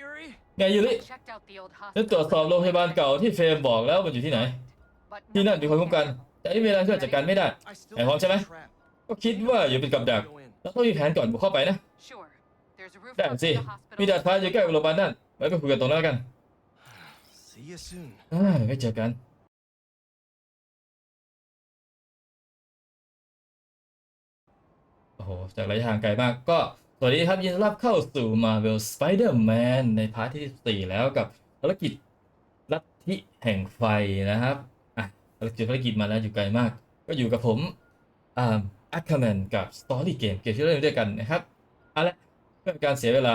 Yuri. ไงยูริ Checked out the old ฉันตรวจสอบ hospital. โรงพยาบาลเก่าที่เฟรมบอกแล้วมันอยู่ที่ไหน But ที่นั่นมีคนคุ้มกัน แต่ไม่มีอะไรที่เราจัดการไม่ได้ I still Hey, hold have on, the Jimmy. trap. ก็คิดว่าอยู่เป็นกับดัก Go in. แล้วต้องมีแผนก่อนบุกเข้าไปนะ Sure. There's a roof ได้ up สิ to the มี hospital. ดาดฟ้าอยู่ใกล้กับโรงพยาบาลนั่นไว้ไปคุยกันตรงนั้นแล้วกัน See you soon. อ่าไว้เจอกันโอ้โหจากระยะทางไกลมากก็ สวัสดีครับยินดีต้อนรับเข้าสู่ Marvel Spider-Man ในพาร์ทที่ 4 แล้วกับภารกิจลัทธิแห่งไฟนะครับอะภารกิจภารกิจมาแล้วอยู่ไกลมาก ก็อยู่กับผมอ่าอัคคแมนกับ Story Game เกมที่เล่นด้วยกันนะครับเอาละเพื่อการเสียเวลา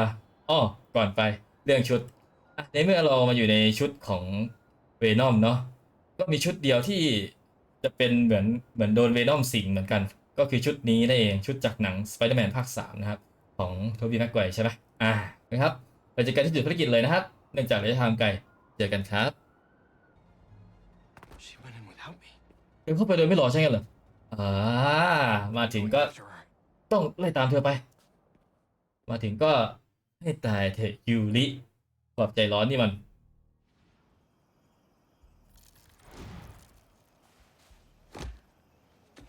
อ้อก่อนไปเรื่องชุดอะในเมื่อเรามาอยู่ในชุดของเวนอมเนาะก็มีชุดเดียวที่จะเป็นเหมือนเหมือนโดนเวนอมสิงเหมือนกัน ก็คือชุดนี้นั่นเองชุดจากหนัง Spider-Man ภาค 3 นะครับ ของโทบี้แม็กไกวใช่ไหมอ่านะครับเราจะกันที่จุดภารกิจเลยนะครับ เนื่องจากระยะทางไกลเจอกันครับ She went in without me. เดินเข้าไปโดยไม่รอใช่ไหมเหรออ่ามาถึง Going ก็ after her. ต้องไล่ตามเธอไป มาถึงก็ให้ตายเถอะยูริความใจร้อนนี่มัน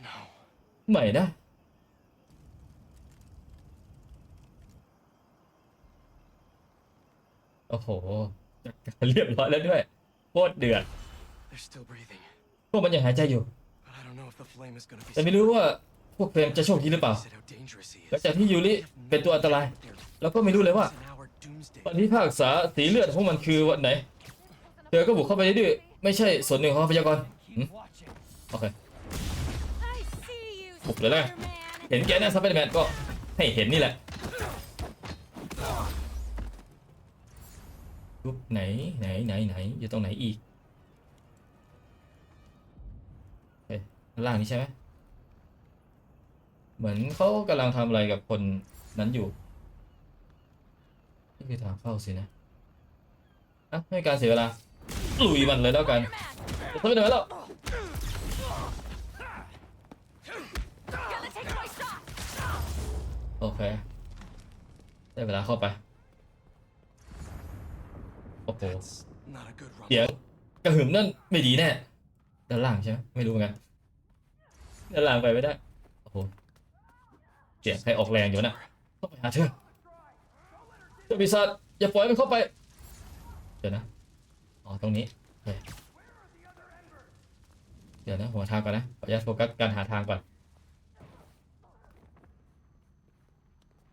No. ใหม่นะ โอ้โหจัดการเรียบร้อยแล้วด้วยโคตรเดือด They're still breathing. พวกมันยังหายใจอยู่ But I don't know if the flame is gonna be แต่ไม่รู้ว่าพวกเฟรมจะโชคดีหรือเปล่า Said how dangerous he หลัง is. จากที่ยูริเป็นตัวอันตราย แล้วก็ไม่รู้เลยว่า It's an hour doomsday. วันที่ภาคษาสีเลือดของมันคือวันไหนเธอก็บุกเข้าไปดื้อๆไม่ใช่ส่วนหนึ่งของทรัพยากรหืมโอเค I see you, Phục lại đây. Spider-Man. เห็นแกหน้าซับเปอร์แมนก็ให้เห็นนี่แหละ รูปไหนไหนไหนไหนอยู่ตรงไหนอีกเฮ้ยล่างนี้ใช่ไหมเหมือนเขากำลังทำอะไรกับคนนั้นอยู่ นี่คือทางเข้าสินะอะไม่การเสียเวลาลุยมันเลยแล้วกันจะทำไม่ได้แล้วโอเคได้เวลาเข้าไป โอ้โห That's not a good run. เสียงกระหึ่มนั่นไม่ดีแน่ด้านล่างใช่ไหมไม่รู้เหมือนกันด้านล่างไปไม่ได้โอ้โหเสียงใครออกแรงอยู่นะต้องไปหาเธอเจ้าปีศาจอย่าปล่อยมันเข้าไปเดี๋ยวนะอ๋อตรงนี้โอเคเดี๋ยวนะหัวทางก่อนนะขออนุญาตโฟกัสการหาทางก่อน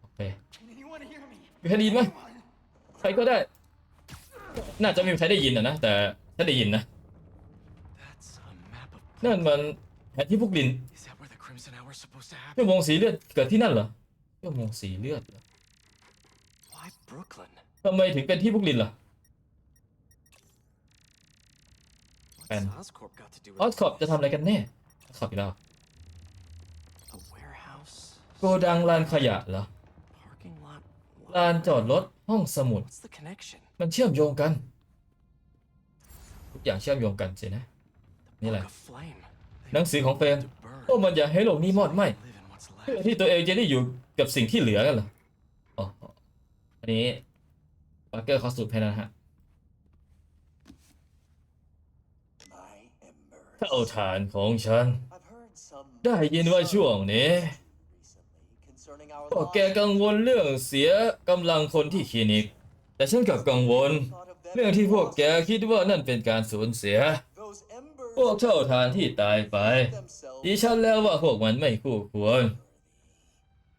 โอเค Anyone hear me? มีใครได้ยินไหมใครก็ได้ น่าจะไม่มีใครได้ยินนะนะ แต่ถ้าได้ยินนะ That's a map of นั่นมันแผนที่พวกลิน Is that where the Crimson Hour is supposed to happen? ชั่วโมงสีเลือดเกิดที่นั่นเหรอชั่วโมงสีเลือดเหรอ Why Brooklyn? ทำไมถึงเป็นที่พวกลินล่ะ What's And- Oscorp got to do ออส with คอปจะทำอะไรกันแน่ออสคอปอีกแล้ว a warehouse? โกดังลานขยะเหรอ Parking lot? ลานจอดรถห้องสมุด What's the connection? มันเชื่อมโยงกัน ทุกอย่างเชื่อมโยงกันสินะ The Ni Book là- of Flame. They หนังสือของเฟรมพวกมันอยากให้โลกนี้มอดไหมเพื่อที่ตัวเองจะได้อยู่กับสิ่งที่เหลือกันเหรออ๋ออันนี้ปาร์เกอร์คอสตูมแค่นั้นฮะ My embers. เท่าฐานของฉัน ได้ยินว่าช่วงนี้พวกแกกังวลเรื่องเสียกำลังคนที่คลินิก แต่ฉันกลับกังวล เรื่องที่พวกแกคิดว่านั่นเป็นการสูญเสีย พวกเท่าฐานที่ตายไปดิฉันแล้วว่าพวกมันไม่คู่ควร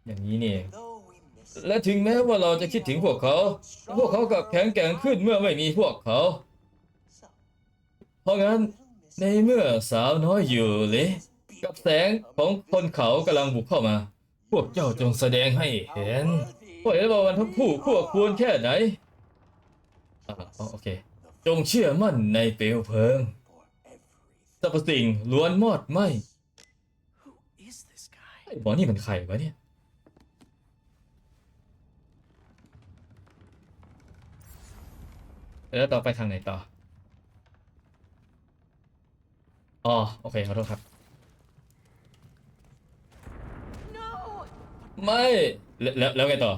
อย่างนี้นี่และถึงแม้ว่าเราจะคิดถึงพวกเขา พวกเขากลับแข็งแกร่งขึ้นเมื่อไม่มีพวกเขา เพราะงั้นในเมื่อสาวน้อยอยู่เลยกับแสงของคนเขากำลังบุกเข้ามา พวกเจ้าจงแสดงให้เห็นว่าเห็นว่ามันทั้งคู่คู่ควรแค่ไหน อ่าอ๋อโอเค จงเชื่อมั่นในเปลวเพลิง for everything สรรพสิ่งล้วนมอดไหม Who is this guy? ไอ้หมอนี่มันใครวะเนี่ยแล้วต่อไปทางไหนต่อ อ๋อ โอเค ขอโทษครับ No. ไม่แล้วแล้วแล้วไงต่อ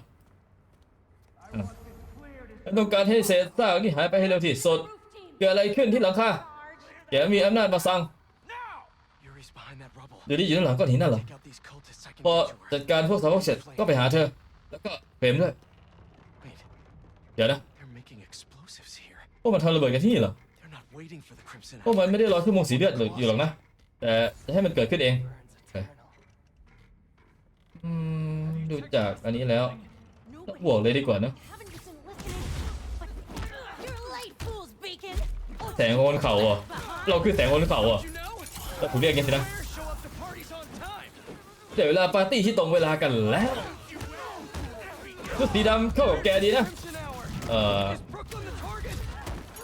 ต้องการให้เศษซากนี่หายไปให้เร็วที่สุด เกิดอะไรขึ้นที่หลังคา Charge. แกมีอำนาจมาสั่งเดี๋ยวนี้อยู่ด้านหลังก้อนหินนั่นเหรอพอจัดการพวกสาวกเสร็จก็ไปหาเธอ แล้วก็เฟรมด้วยเดี๋ยวนะ they're making explosives here. พวกมันทำระเบิดกันที่นี่เหรอ They're not waiting for the crimson พวกมันไม่ได้รอชั่วโมงสีเลือดอยู่หรอกนะ แต่จะให้มันเกิดขึ้นเองดูจากอันนี้แล้วบวกเลยดีกว่านะ แสงบนเขาอะเราคือแสงบนเขาอะแล้วผมเรียกย่างนี้สินะเดี๋ยวเวลาปาร์ตี้ที่ตรงเวลากันแล้วชุดสีดำเข้ากับแกดีนะเอ่อ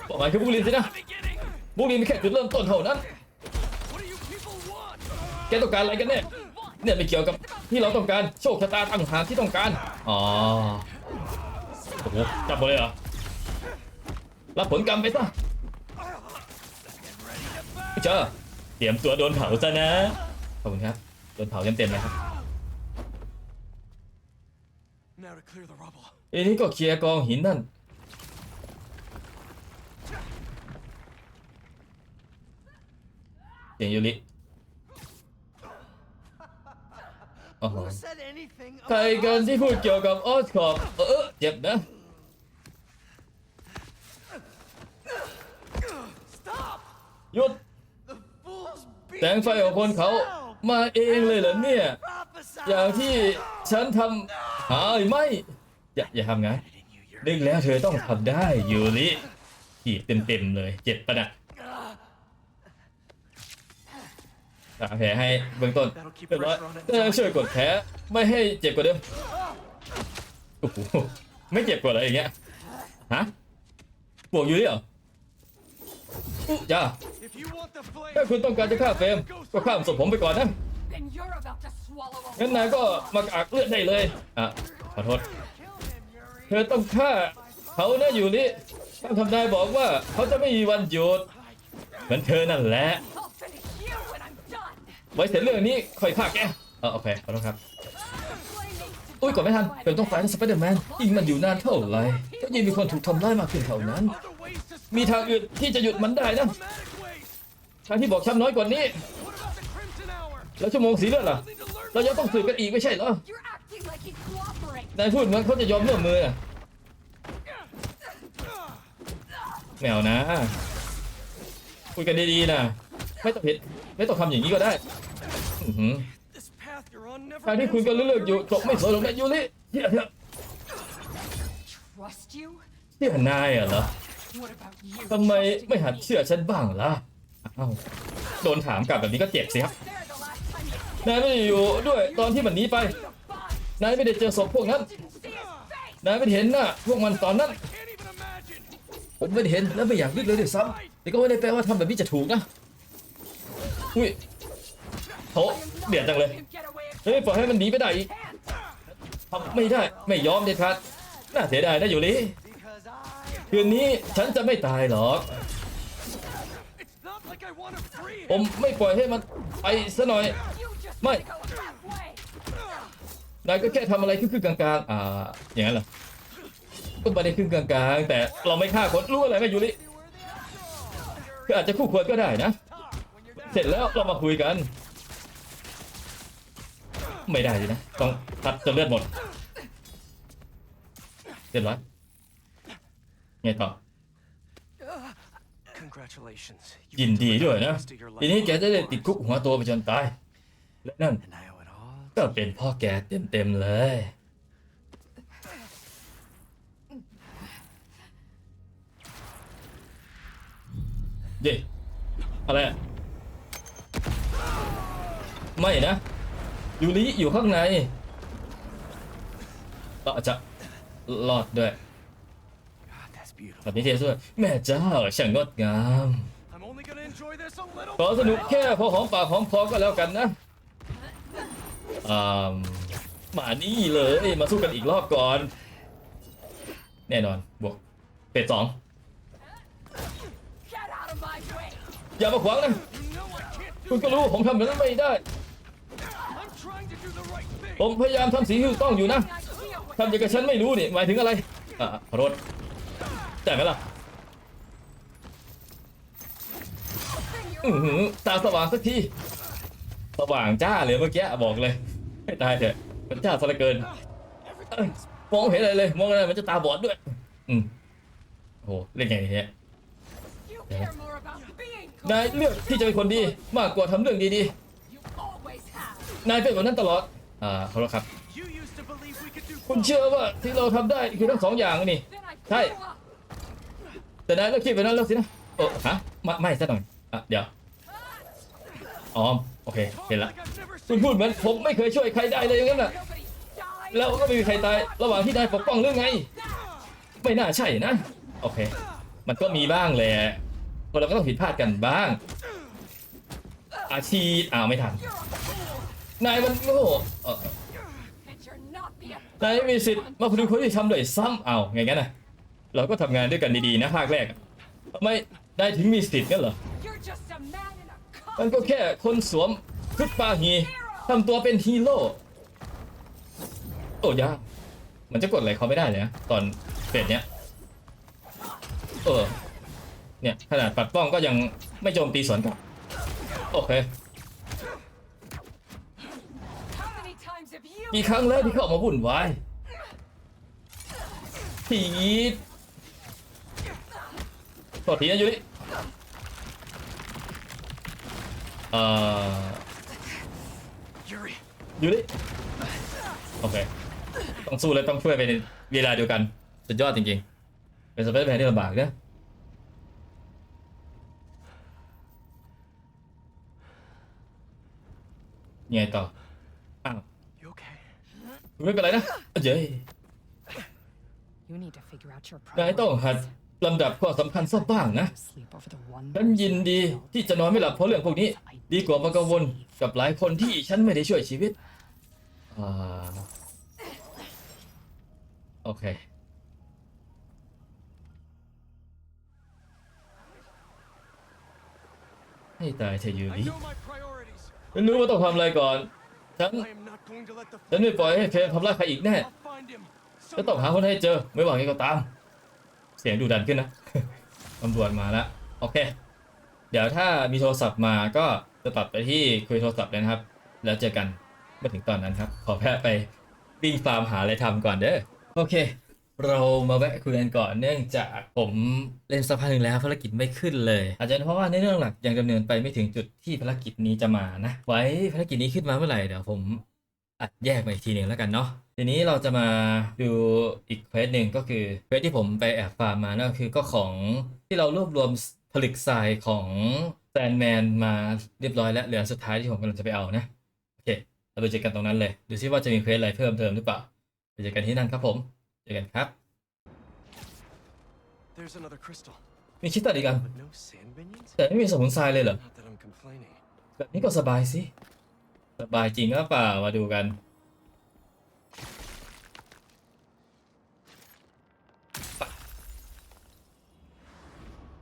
บอกหมายคือบุกลินสินะบุกลินแค่จุดเริ่มต้นเท่านั้นแกต้องการอะไรกันแน่เนี่ยไม่เกี่ยวกับที่เราต้องการโชคชะตาต่างหากที่ต้องการอ๋อโอ้โหจับหมดเลยเหรอรับผลกรรมไปซะ เจอเตรียมตัวโดนเผาซะนะ ขอบคุณครับ โดนเผาเต็มๆเลยครับ Now to clear the rubble. ทีนี้ก็เคลียร์กองหินนั่นเสียงยูริโอ้โหใครกันที่พูดเกี่ยวกับออสคอปเออเจ็บนะหยุด แสงไฟของคนเขามาเองเลยเหรอเนี่ย อย่างที่ฉันทำหาหรือไม่ อย่าอย่าทำงั้น In you, you're นึกแล้วเธอต้องทำได้ยูริขีดเต็มๆเลย เจ็บปะนะหาแผลให้เบื้องต้นเรียบร้อย pressure on it. เออช่วยกดแผลไม่ให้เจ็บกว่าเดิมโอ้โหไม่เจ็บกว่าอะไรอย่างเงี้ยฮะบวกยูริเหรอจ้า ถ้าคุณต้องการจะฆ่าเฟรมก็ข้ามศพผมไปก่อนนะงั้นนายก็มากากเลือดได้เลยอะขอโทษเธอต้องฆ่าเขานะอยู่นี่ท่านทำนายบอกว่าเขาจะไม่มีวันหยุดเหมือนเธอนั่นแหละไว้เสร็จเรื่องนี้ค่อยฆ่าแกเออโอเคขอโทษครับอุ้ยกดไม่ทันเฟรมต้องไฟสไปเดอร์แมนยิงมันอยู่นานเท่าไหร่ก็ยิ่งมีคนถูกทำร้ายมากขึ้นเท่านั้น มีทางอื่นที่จะหยุดมันได้นะ ทางที่บอกช้ำน้อยกว่านี้ What about the crimson hour? แล้วชั่วโมงสีเลือดล่ะ Need to learn เรายังต้องสืบกันอีกไม่ใช่เหรอ You're acting like he'd cooperate. นายพูดเหมือนเขาจะยอมร่วมมืออะแมวนะคุยกันดีๆนะไม่ต้องผิดไม่ต้องทำอย่างนี้ก็ได้อื้อหือ This path you're on never ทางที่คุยกันเรื่องอยู่จบไม่สวยหรอกนะยูริเชื่อเถอะ Trust you? เชื่อนายอะเหรอ What about you? ทำไม trusting ไม่หัด me? เชื่อฉันบ้างล่ะ อ้าวโดนถามกลับแบบนี้ก็เจ็บสิครับนายไม่ได้อยู่ด้วยตอนที่มันหนีไปนายไม่ได้เจอศพพวกนั้นนายไม่เห็นหน้าพวกมันตอนนั้น ผมไม่เห็นและไม่อยากนึกเลยด้วยซ้ำแต่ก็ไม่ได้แปลว่าทำแบบนี้จะถูกนะอุ้ยโถเดือดจังเลยเฮ้ยปล่อยให้มันหนีไปได้อีกทำไม่ได้ไม่ยอมเด็ดขาดน่าเสียดายนะอยู่ลิคืนนี้ฉันจะไม่ตายหรอก ผม him. ไม่ปล่อยให้มันไปซะหน่อย You just Mate. wanna go halfway. นายก็แค่ทำอะไรครึ่งๆกลางๆ อ่า อย่างนั้นเหรอก็ไม่ได้ครึ่งกลางๆ แต่เราไม่ฆ่าคนรู้อะไรไหมยูริคืออาจจะคู่ควรก็ได้นะ เสร็จแล้วเรามาคุยกัน ไม่ได้สินะ ต้องพัดจนเลือดหมดเรียบร้อยไงต่อ Congratulations. ยินดีด้วยนะ Rest of your ทีนี้ life. แกจะได้ติดคุกหัวตัวไปจนตาย และนั่น And I owe it all ก็เป็นพ่อแกเต็มๆเลยเด็อะไรอะไม่นะ ยูริอยู่ข้างในก็อาจจะรอดด้วย God, that's beautiful. แบบนี้เทสด้วยแม่เจ้าช่างงดงาม I'm only gonna enjoy this a little. ขอสนุกแค่พอหอมปากหอมคอก็แล้วกันนะอ่ามานี่เลยมาสู้กันอีกรอบก่อน แน่นอนบวกเฟสสอง Get out of my way. อย่ามาขวางนะ You know I can't คุณ do ก็รู้ผมทำแบบนั้นไม่ได้ I'm trying to do the right thing. ผมพยายามทำสิ่งที่ถูกต้องอยู่นะ Idea what ทำอย่างกับฉันไม่รู้นี่หมายถึงอะไรอ่าขอโทษ แต่ไหมล่ะอือหือตาสว่างสักที สว่างจ้าเลยเมื่อกี้บอกเลยให้ตายเถอะมันจ้าซะเหลือเกินเอ้ยมองไม่เห็นอะไรเลย มองอะไรมันจะตาบอดด้วย อืมโอ้โหเล่นไงเนี่ย You care more about being นาย good. เลือกที่จะเป็นคนดีมากกว่าทำเรื่องดี You always have. ๆนายเป็นแบบนั้นตลอด อ่าขอโทษครับ You used to believe we could do คุณ both. เชื่อว่าที่เราทำได้คือทั้งสองอย่างนี่ Then I Hey. blew up. แต่นายเลิกคิดแบบนั้นแล้วสินะโอ้ฮะไม่ไม่ซะหน่อยอะเดี๋ยวอ๋อโอเคเห็นละคุณพูดเหมือนผมไม่เคยช่วยใครได้เลยอย่างนั้นน่ะแล้วก็ไม่มีใครตายระหว่างที่นายปกป้องเรื่องไง ไม่น่าใช่นะโอเค มันก็มีบ้างแหละคนเราก็ต้องผิดพลาดกันบ้าง อาชีพอ้าวไม่ทันนายมันโง่เออ And you're not the นายไม่มีสิทธิ์มาพดุงคนที่ทำโดวยซ้ำเอาไงกันนะ เราก็ทำงานด้วยกันดีๆนะภาคแรกอะทำไมนายถึงมีสิทธิ์กันเหรอ You're just a man in a มันก็ costume. แค่คนสวมชุดปาฮีทำตัวเป็นฮีโร่โอ้ยากมันจะกดอะไรเขาไม่ได้เลยนะตอนเฟสเนี้ยเออเนี่ยขนาดปัดป้องก็ยังไม่โจมตีสวนกลับโอเค How many times have you กี่ครั้งแล้วที่เขาออกมาวุ่นวายทีด โทษทีนะยูริเอ่อ Yuri, ยูริโอเค ต้องสู้และต้องช่วยไปในเวลาเดียวกัน สุดยอดจริงๆ เป็นสเปซแมนที่ลำบากนะยังไงต่ออ้าว you okay? คุณไม่เป็นไรนะเย้ย You need to figure out your นายต้องหัด priorities. ลำดับความสำคัญสักบ้างนะ Sleep over the one ฉันยินดีที่จะนอนไม่หลับเพราะเรื่องพวกนี้ ดีกว่ามากังวลกับหลายคนที่ฉันไม่ได้ช่วยชีวิตอ่าโอเคให้ตายเธอะยู I ริ know my priorities. ฉันรู้ว่าต้องทำอะไรก่อน ฉัน I am not going to let the ฉันไม่ปล่อยให้เฟรมทำร้ายใครอีกแน่ I'll find him. จะต้องหาคนให้เจอ ไม่ว่าไงก็ตาม เสียงดูดันขึ้นนะตำรวจมาแล้วโอเค เดี๋ยวถ้ามีโทรศัพท์มาก็จะตัดไปที่คุยโทรศัพท์เลยนะครับ แล้วเจอกันเมื่อถึงตอนนั้นครับ ขอแพะไปวิ่งฟาร์มหาอะไรทำก่อนเด้อโอเค เรามาแวะคุยกันก่อนเนื่องจากผมเล่นสักพักหนึ่งแล้วภารกิจไม่ขึ้นเลย อาจจะเป็นเพราะว่าในเรื่องหลักยังดำเนินไปไม่ถึงจุดที่ภารกิจนี้จะมานะ ไว้ภารกิจนี้ขึ้นมาเมื่อไหร่เดี๋ยวผม อัดแยกมาอีกทีหนึ่งแล้วกันเนาะทีนี้เราจะมาดูอีกเควสหนึ่งก็คือเควสที่ผมไปแอบฟาร์มมานั่นก็คือก็ของที่เรารวบรวมผลึกทรายของแซนแมนมาเรียบร้อยแล้วเหลือสุดท้ายที่ผมกำลังจะไปเอานะโอเคเราไปเจอกันตรงนั้นเลย ดูซิว่าจะมีเควสอะไรเพิ่มเติมหรือเปล่าไปเจอกันที่นั่นครับผมเจอกันครับ There's another crystal, มีคิดตัดอีกอัน but no sand minions. แต่ไม่มีสมุนทรายเลยเหรอ Not that I'm complaining. แบบนี้ก็สบายสิ สบายจริงหรือเปล่ามาดูกัน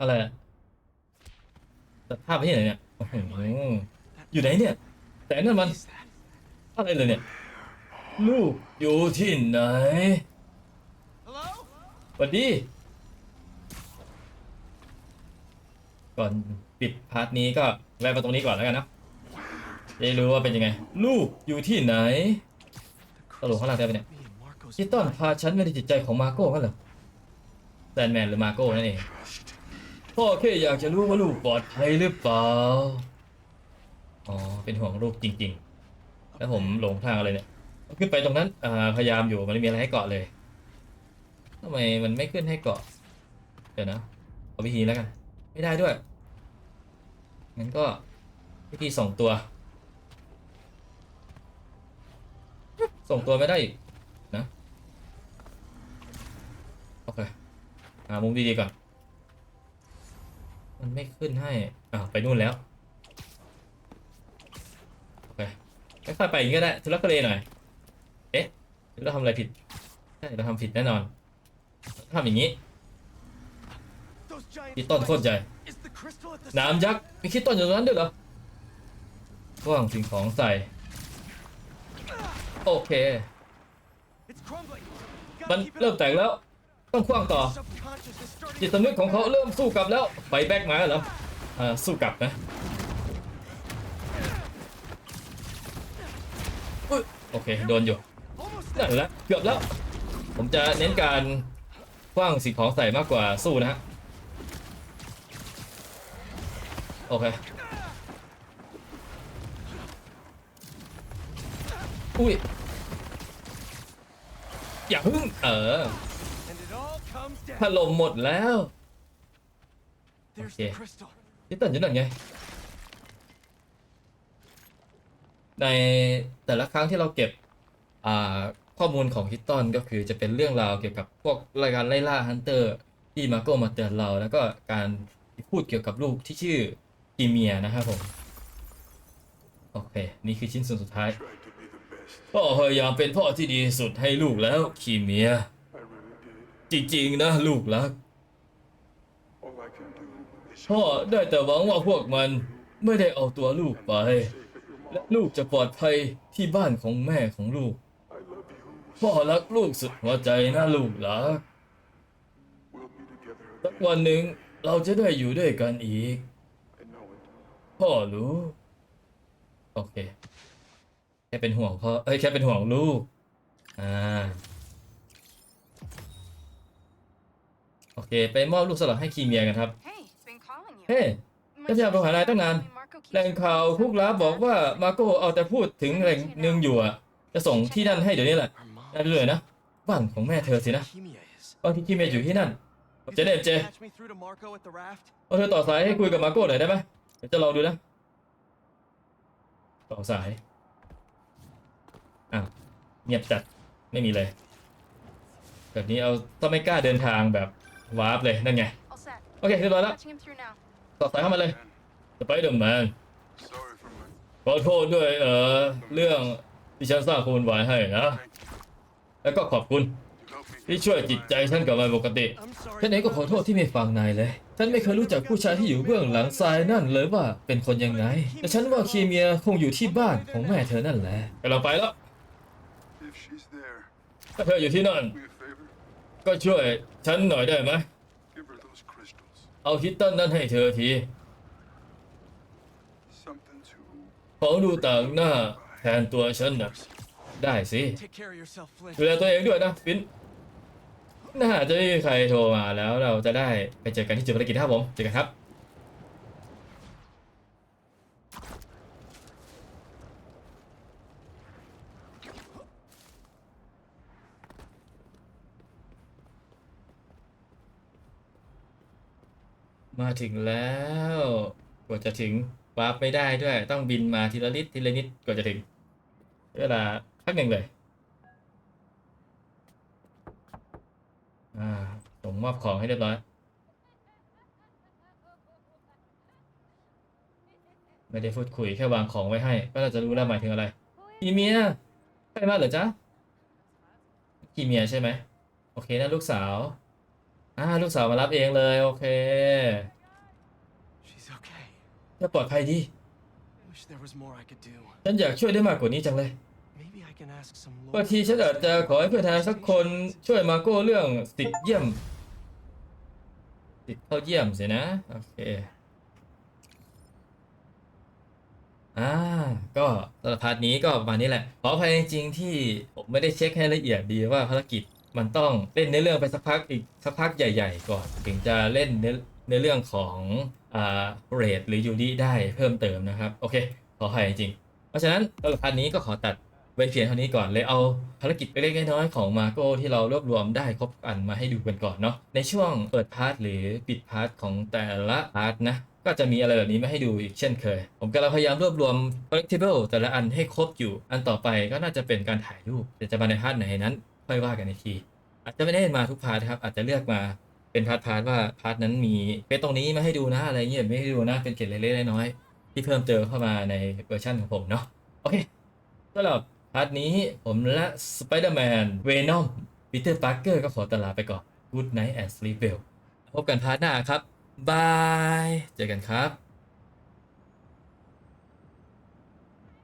อะไรอะแต่ภาพไปที่ไหนเนี่ยอยู่ไหนเนี่ย แต่นั่นมัน อะไรเลยเนี่ย ลูกอยู่ที่ไหนสวัสดี ก่อนปิดพาร์ทนี้ก็แวะมาตรงนี้ก่อนแล้วกันนะ ได้รู้ว่าเป็นยังไง ลูกอยู่ที่ไหน The ตลกข้างล่างได้ปะเนี่ย Me and Marco's คิดต้นพาฉันไม่ได้จิตใจของมาโก้กันเหรอแซนแมนหรือมาโก้นั่นเองพ่อแค่อยากจะรู้ว่าลูกปลอดภัยหรือเปล่า อ๋อ เป็นห่วงลูกจริง ๆ แล้วผมหลงทางอะไรเนี่ย ขึ้นไปตรงนั้นอ่าพยายามอยู่มันไม่มีอะไรให้เกาะเลยทำไมมันไม่ขึ้นให้เกาะ เดี๋ยวนะเอาวิธีแล้วกัน ไม่ได้ด้วยงั้นก็วิธีส่งตัว ส่งตัวไม่ได้อีกนะโอเคหามุมดีๆก่อน มันไม่ขึ้นให้ อ่าไปนู่นแล้ว โอเคค่อยๆไปอย่างนี้ก็ได้ทุลักทุเลหน่อย เอ๊ะถือเราทำอะไรผิดใช่เราทำผิดแน่นอนทำอย่างนี้ที่ต้นโคตรใหญ่น้ำยักษ์มีคิดต้นอยู่ตรงนั้นด้วยเหรอว่างสิ่งของใส่ โอเค It's crumbling. มัน Gotta keep it เริ่ม up. แตกแล้ว ต้องคว้างต่อ Subconscious is starting จิตสำนึกของเขาเริ่มสู้กลับแล้ว ไปแบ็กมาเหรออ่าสู้กลับนะอุ๊ยโอเค โดนอยู่ almost นั่นแหละเกือบแล้ว ผมจะเน้นการคว้างสิ่งของใส่มากกว่าสู้นะฮะ โอเค อุ้ย อย่าพึ่งเออ and it all comes ถ down. ล่มหมดแล้ว There's Okay. the crystal. นี่เต้นอยู่นั่นไง ในแต่ละครั้งที่เราเก็บอ่าข้อมูลของฮิตตันก็คือจะเป็นเรื่องราวเกี่ยวกับพวกรายการไล่ล่าฮันเตอร์ที่มาโก้มาเตือนเรา แล้วก็การพูดเกี่ยวกับลูกที่ชื่อกีเมียนะครับผม โอเค นี่คือชิ้นส่วนสุดท้าย พ่อพยายามเป็นพ่อที่ดีสุดให้ลูกแล้วคีเมีย จริงๆนะลูกรัก พ่อได้แต่หวังว่าพวกมันไม่ได้เอาตัวลูกไป และลูกจะปลอดภัยที่บ้านของแม่ของลูก พ่อรักลูกสุดหัวใจนะลูกรักสักวันหนึ่งเราจะได้อยู่ด้วยกันอีก พ่อรู้ โอเค แค่เป็นห่วงพ่อเอ้ยแค่เป็นห่วงลูก อ่า โอเค ไปมอบลูกสลัดให้คีเมียกันครับ Hey, been calling you. เฮ้ก็พยายามโทรหานายตั้งนาน แหล่งข่าวคุกลับบอกว่ามาโก้เอาแต่พูดถึงแหล่งหนึ่งอยู่อะจะส่งที่นั่นให้เดี๋ยวนี้แหละ Our mom. ได้เลยนะบ้านของแม่เธอสินะ Leukemia is. บางทีคีเมียอยู่ที่นั่น You เจเน think ต you เจ can Patch me through to Marco at the raft. เอาเธอต่อสายให้คุยกับมาโก้หน่อยได้ไหมเดี๋ยวจะลองดูนะ ต่อสาย อ้าวเงียบจัดไม่มีเลย แบบนี้เอาต้องไม่กล้าเดินทางแบบวาร์ปเลยนั่นไง All set. โอเคเรียบร้อยแล้ว Patching him through now. ต่อสายเข้ามาเลยสไปเดอร์แมน Sorry for my ขอโทษด้วยเออเรื่องที่ฉันสร้างคุณไว้ให้นะ แล้วก็ขอบคุณ you help me. ที่ช่วยจิตใจฉันกลับมาปกติ I'm sorry. ฉันเองก็ขอโทษที่ไม่ฟังนายเลย ฉันไม่เคยรู้จักผู้ชายที่อยู่เบื้องหลังทรายนั่นเลยว่าเป็นคนยังไง แต่ฉันว่าคีเมียคงอยู่ที่บ้านของแม่เธอนั่นแหละกำลังไปแล้ว If she's there, ถ้าเธออยู่ที่นั่น do me a favor. ก็ช่วยฉันหน่อยได้ไหม Give her those crystals. เอาฮิตตันนั่นให้เธอที Something to ของดูต่างหน้าแทนตัวฉันนะได้สิ Take care of yourself, Flynn. ดูแลตัวเองด้วยนะฟินน่าจะไม่มีใครโทรมาแล้วเราจะได้ไปเจอกันที่จุดภารกิจครับผมเจอกันครับ มาถึงแล้วกว่าจะถึงวาร์ปไม่ได้ด้วย ต้องบินมาทีละนิดทีละนิดกว่าจะถึงเวลาพักหนึ่งเลยอ่าส่งมอบของให้เรียบร้อย ไม่ได้พูดคุยแค่วางของไว้ให้ ก็น่าจะรู้แล้วหมายถึงอะไรคีเมียใครมาเหรอจ๊ะคีเมียใช่ไหมโอเคนะลูกสาว อ่าลูกสาวมารับเองเลยโอเค She's okay. จะปลอดภัยดี Wish there was more I could do. ฉันอยากช่วยได้มากกว่านี้จังเลย Maybe I can ask some บางทีฉันอาจจะขอให้เพื่อนทนายสักคนช่วยมาโก้เรื่องสิทธิ์เยี่ยม สิทธิ์เข้าเยี่ยมสินะ โอเค อ่า ก็สำหรับพาร์ทนี้ก็ประมาณนี้แหละขออภัยจริงๆที่ผมไม่ได้เช็คให้ละเอียดดีว่าภารกิจ มันต้องเล่นในเรื่องไปสักพักอีกสักพักใหญ่ ๆ ก่อน ถึงจะเล่นในในเรื่องของอ่าเรดหรือยูดีได้เพิ่มเติมนะครับ โอเค ขออภัยจริง เพราะฉะนั้นสำหรับพาร์ทนี้ก็ขอตัดไว้เพียงเท่านี้ก่อนเลยเอาภารกิจเล็กๆน้อยๆของมาโก้ที่เรารวบรวมได้ครบอันมาให้ดูกันก่อนเนาะในช่วงเปิดพาร์ทหรือปิดพาร์ทของแต่ละพาร์ทนะก็จะมีอะไรแบบนี้มาให้ดูอีกเช่นเคย ผมกำลังพยายามรวบรวม collectible แต่ละอันให้ครบอยู่ อันต่อไปก็น่าจะเป็นการถ่ายรูปแต่จะมาในพาร์ทไหนนั้น ค่อยว่ากันในที อาจจะไม่ได้มาทุกพาร์ทครับ อาจจะเลือกมาเป็นพาร์ทพาร์ทว่าพาร์ทนั้นมีเป็นตรงนี้มาให้ดูนะอะไรเงี้ยไม่ให้ดูนะเป็นเกร็ดเล็กๆน้อยๆที่เพิ่มเติมเข้ามาในเวอร์ชันของผมเนาะโอเคสำหรับพาร์ทนี้ผมและสไปเดอร์แมนเวนอมปีเตอร์ปาร์เกอร์ก็ขอตลาไปก่อน Good night and sleep well พบกันพาร์ทหน้าครับบาย เจอกันครับ